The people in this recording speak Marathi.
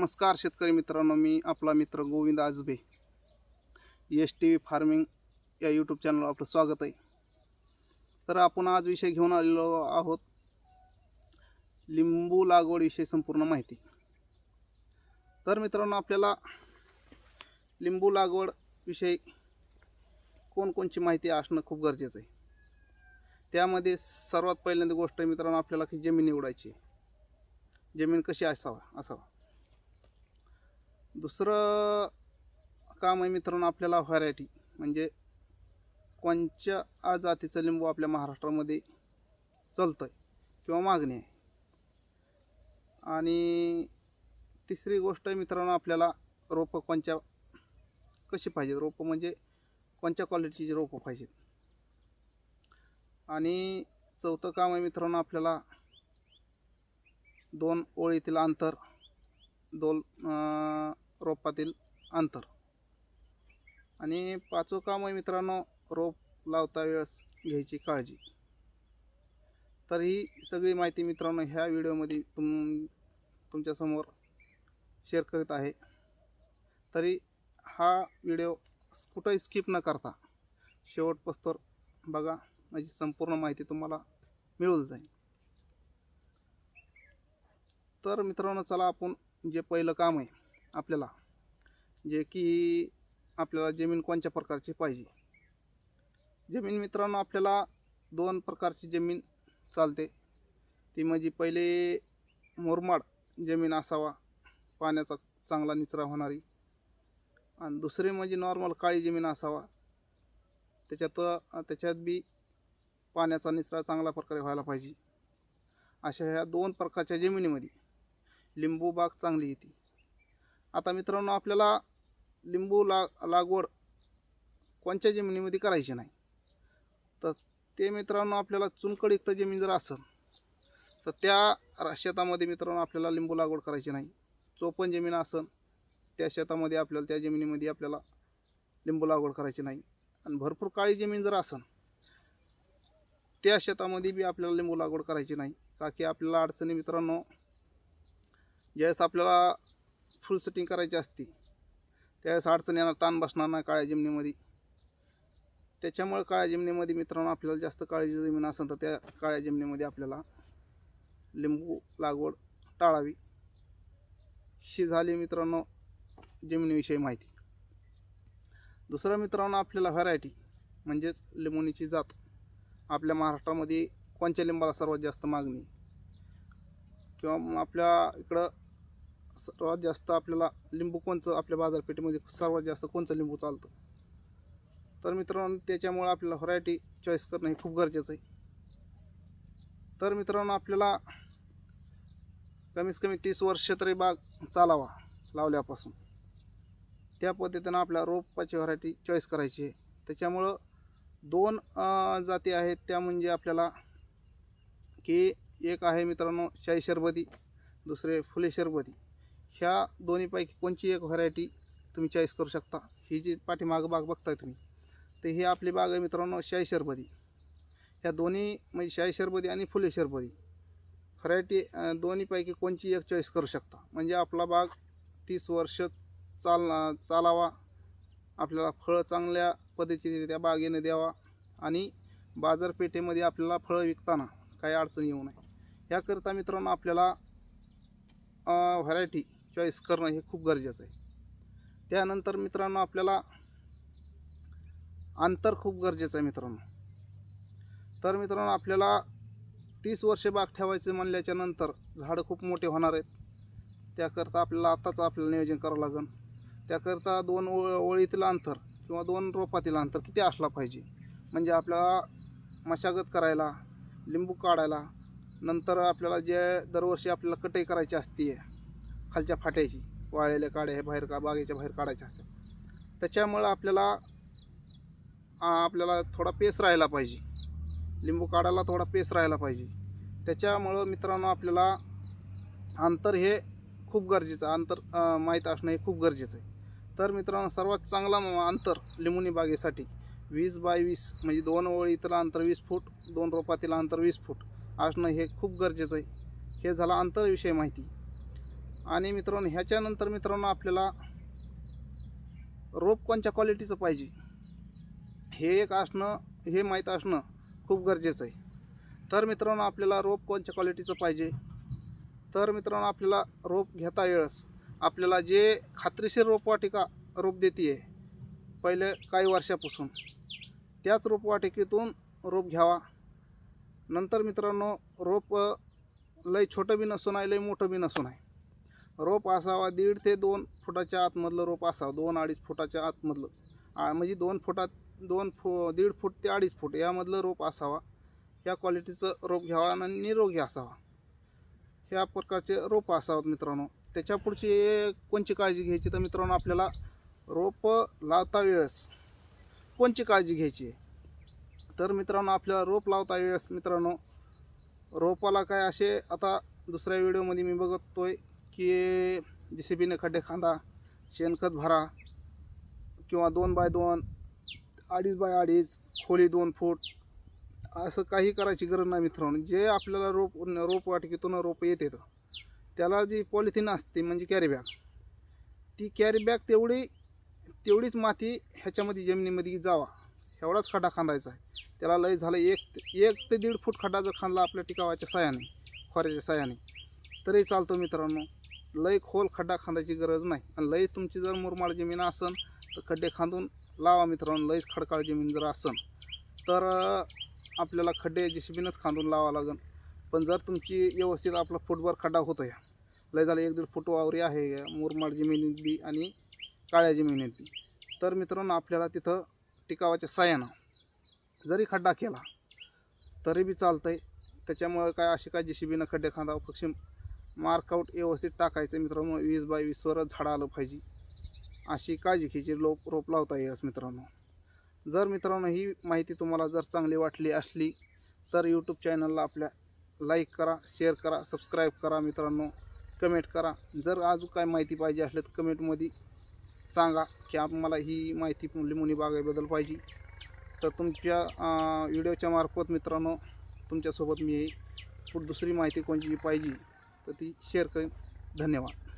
नमस्कार शेतकरी मित्रांनो मी आपला मित्र Govind Aajbe. S T V farming या यूट्यूब चॅनलवर आपलं स्वागत आहे. तर आपण आज विषय घेऊन आलेलो आहोत. लिंबू लागवडविषयी संपूर्ण माहिती. तर मित्रांनो आपल्याला लिंबू लागवडविषयी कोणकोणची माहिती असणं खूप गरजेचं आहे. त्यामध्ये सर्वात पहिल्यांदा गोष्ट आहे मित्रांनो आपल्याला की जमीन निवडायची जमीन कशी असावा असावा. दुसरं काम आहे मित्रांनो आपल्याला व्हरायटी म्हणजे कोणत्या जातीचं लिंबू आपल्या महाराष्ट्रामध्ये चालतं आहे किंवा मागणी आहे. आणि तिसरी गोष्ट आहे मित्रांनो आपल्याला रोपं कोणत्या कशी पाहिजेत? रोपं म्हणजे कोणत्या क्वालिटीची रोपं पाहिजेत? आणि चौथं काम आहे मित्रांनो आपल्याला दोन ओळीतील अंतर दोन रोपातील अंतर. आणि पाचवं काम आहे मित्रांनो रोप लावता वेळेस घ्यायची काळजी. तर ही सगळी माहिती मित्रांनो ह्या व्हिडिओमध्ये तुम तुमच्यासमोर शेअर करीत आहे. तरी हा व्हिडिओ कुठंही स्किप न करता शेवटपस्तोर बघा माझी संपूर्ण माहिती तुम्हाला मिळून जाईल. तर मित्रांनो चला आपण जे पहिलं काम आहे आपल्याला. जे की आपल्याला जमीन कोणत्या प्रकारची पाहिजे? जमीन मित्रांनो आपल्याला दोन प्रकारची जमीन चालते. ती म्हणजे पहिले मुरमाड जमीन असावा पाण्याचा चांगला निचरा होणारी. आणि दुसरी म्हणजे नॉर्मल काळी जमीन असावा. त्याच्यात त्याच्यात बी पाण्याचा निचरा चांगल्या प्रकारे व्हायला पाहिजे. अशा ह्या दोन प्रकारच्या जमिनीमध्ये लिंबू बाग चांगली येते. आता मित्रांनो आपल्याला लिंबू ला लागवड कोणत्या जमिनीमध्ये करायची नाही? तर ते मित्रांनो आपल्याला चुनकडयुक्त जमीन जर असेल तर त्या शेतामध्ये मित्रांनो आपल्याला लिंबू लागवड करायची नाही. चोपन जमीन असेल त्या शेतामध्ये आपल्याला त्या जमिनीमध्ये आपल्याला लिंबू लागवड करायची नाही. आणि भरपूर काळी जमीन जर असेल त्या शेतामध्ये बी आपल्याला लिंबू लागवड करायची नाही. का की आपल्याला अडचणी मित्रांनो ज्यावेळेस आपल्याला फुल सेटिंग करायची असते. त्यावेळेस अडचण येणार ताण बसणार नाही काळ्या जमिनीमध्ये. त्याच्यामुळे काळ्या जमिनीमध्ये मित्रांनो आपल्याला जास्त काळजी जमीन असेल तर त्या काळ्या जमिनीमध्ये आपल्याला लिंबू लागवड टाळावी. ही झाली मित्रांनो जमिनीविषयी माहिती. दुसरं मित्रांनो आपल्याला व्हरायटी म्हणजेच लिंबोणीची जात. आपल्या महाराष्ट्रामध्ये कोणत्या लिंबाला सर्वात जास्त मागणी? किंवा मग आपल्या इकडं सर्वात जास्त आपल्याला लिंबू कोणचं आपल्या बाजारपेठेमध्ये सर्वात जास्त कोणचं लिंबू चालतं? तर मित्रांनो त्याच्यामुळं आपल्याला व्हरायटी चॉईस करणं हे खूप गरजेचं आहे. तर मित्रांनो आपल्याला कमीत कमी तीस वर्ष तरी बाग चालावा लावल्यापासून. त्या पद्धतीनं आपल्या रोपाची व्हरायटी चॉईस करायची आहे. त्याच्यामुळं दोन जाती आहेत. त्या म्हणजे आपल्याला की एक आहे मित्रांनो शाही शरबती दुसरे फुले शरबती. ह्या दोन्हीपैकी कोणची एक व्हरायटी तुम्ही चॉईस करू शकता? ही जी पाठीमागं बाग बघताय तुम्ही तर ही आपली बाग आहे मित्रांनो शाही शरबती. ह्या दोन्ही म्हणजे शाही शरबती आणि फुले शरबती. व्हरायटी दोन्हीपैकी कोणची एक चॉईस करू शकता? म्हणजे आपला बाग तीस वर्ष चाल चालावा आपल्याला फळं चांगल्या पद्धतीने त्या बागेने द्यावा आणि बाजारपेठेमध्ये आपल्याला फळं विकताना काही अडचण येऊ नये. याकरिता मित्रांनो आपल्याला व्हरायटी चॉईस करणं हे खूप गरजेचं आहे. त्यानंतर मित्रांनो आपल्याला अंतर खूप गरजेचं आहे मित्रांनो. तर मित्रांनो आपल्याला तीस वर्षे बाग ठेवायचे म्हणल्याच्या नंतर झाडं खूप मोठे होणार आहेत. त्याकरता आपल्याला आत्ताच आपल्याला नियोजन करावं लागेल त्याकरता दोन ओळ ओळीतील अंतर किंवा दोन रोपातील अंतर किती असला पाहिजे? म्हणजे आपल्याला मशागत करायला लिंबू काढायला नंतर आपल्याला जे दरवर्षी आपल्याला कटाई करायची असते खालच्या फाट्याची वाळलेल्या काड्या हे बाहेर का बागेच्या बाहेर काढायच्या असतात. त्याच्यामुळं आपल्याला आपल्याला थोडा पेस राहायला पाहिजे. लिंबू काढायला थोडा पेस राहायला पाहिजे. त्याच्यामुळं मित्रांनो आपल्याला अंतर हे खूप गरजेचं आहे. अंतर माहीत असणं हे खूप गरजेचं आहे. तर मित्रांनो सर्वात चांगला अंतर लिंबुनी बागेसाठी. वीस बाय वीस म्हणजे दोन ओळीतलं अंतर वीस फूट दोन रोपातील अंतर वीस फूट असणं हे खूप गरजेचं आहे. हे झालं अंतरविषयी माहिती. आणि मित्रांनो ह्याच्यानंतर मित्रांनो आपल्याला रोप कोणत्या क्वालिटीचं पाहिजे? हे एक असणं हे माहीत असणं खूप गरजेचं आहे. तर मित्रांनो आपल्याला रोप कोणत्या क्वालिटीचं पाहिजे? तर मित्रांनो आपल्याला रोप घेता वेळेस आपल्याला जे खात्रीशीर रोपवाटिका रोप देते आहे पहिले काही वर्षापासून त्याच रोपवाटिकेतून रोप घ्यावा. नंतर मित्रांनो रोप लय छोटं बी नसून आहे लय मोठं बी नसून आहे. रोप असावा दीड ते दोन फुटाच्या आतमधलं रोप असावं दोन अडीच फुटाच्या आतमधलंच. आ, म्हणजे दोन फुटात दोन फु दीड फूट ते अडीच फूट यामधलं रोप असावा. ह्या क्वालिटीचं रोप घ्यावा आणि निरोगी असावा. ह्या प्रकारचे रोपं असावं मित्रांनो. त्याच्या पुढची कोणची काळजी घ्यायची? तर मित्रांनो आपल्याला रोपं लावता वेळेस कोणची काळजी घ्यायची? तर मित्रांनो आपल्याला रोप लावता वेळेस मित्रांनो रोपाला काय असे आता दुसऱ्या व्हिडिओमध्ये मी बघतोय की जे सी बीने खड्डे खांदा शेणखत भरा किंवा दोन बाय दोन अडीच बाय अडीच खोली दोन फूट असं काही करायची गरज नाही मित्रांनो. जे आपल्याला रोप रोप वाटिकेतून रोप येते त्याला जी पॉलिथिन असते म्हणजे कॅरीबॅग ती कॅरीबॅग तेवढी तेवढीच माती ह्याच्यामध्ये जमिनीमध्ये जावा. एवढाच खड्डा खांदायचा आहे. त्याला लय झालं एक एक ते दीड फूट खड्डा जर खांदला आपल्या टिकावाच्या साह्याने खोऱ्याच्या साह्याने तरी चालतो मित्रांनो. लय खोल खड्डा खांदायची गरज नाही. आणि लय तुमची जर मुरमाड जमीन असन तर खड्डे खांदून लावा मित्रांनो लयच खडकाळ जमीन जर असन तर आपल्याला खड्डे जेसीबीनंच खांदून लावा लागेल पण जर तुमची व्यवस्थित आपला फुटभर खड्डा होतो या लय झालं एक दीड फूट वावरी आहे या मुरमाड जमिनीत बी आणि काळ्या जमिनीत बी तर मित्रांनो आपल्याला तिथं टिकावाच्या साह्यानं जरी खड्डा केला तरी बी चालतंय. त्याच्यामुळं काय अशी काय जेसीबीनं खड्डे खांदावं पक्षी मार्कआउट व्यवस्थित टाकायचं मित्रांनो. वीस बाय वीसवरच झाडं आलं पाहिजे. अशी काळजी घ्यायची लोक रोप लावता येस मित्रांनो. जर मित्रांनो ही माहिती तुम्हाला जर चांगली वाटली असली तर यूट्यूब चॅनलला आपल्या लाईक करा शेअर करा सबस्क्राईब करा मित्रांनो. कमेंट करा. जर अजून काय माहिती पाहिजे असली तर कमेंटमध्ये सांगा की आम्हाला ही माहिती मुली बागेबद्दल पाहिजे. तर तुमच्या व्हिडिओच्या मार्फत मित्रांनो तुमच्यासोबत मी पुढ दुसरी माहिती कोणती पाहिजे तर ती शेअर करेन. धन्यवाद.